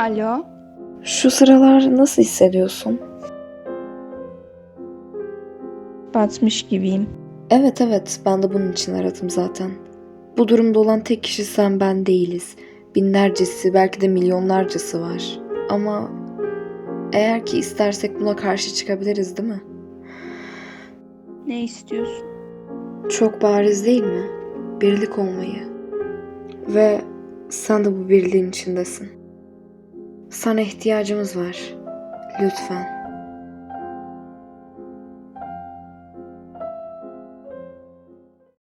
Alo. Şu sıralar nasıl hissediyorsun? Batmış gibiyim. Evet evet ben de bunun için aradım zaten. Bu durumda olan tek kişi sen ben değiliz. Binlercesi belki de milyonlarcası var. Ama eğer ki istersek buna karşı çıkabiliriz değil mi? Ne istiyorsun? Çok bariz değil mi? Birlik olmayı. Ve sen de bu birliğin içindesin. Sana ihtiyacımız var. Lütfen.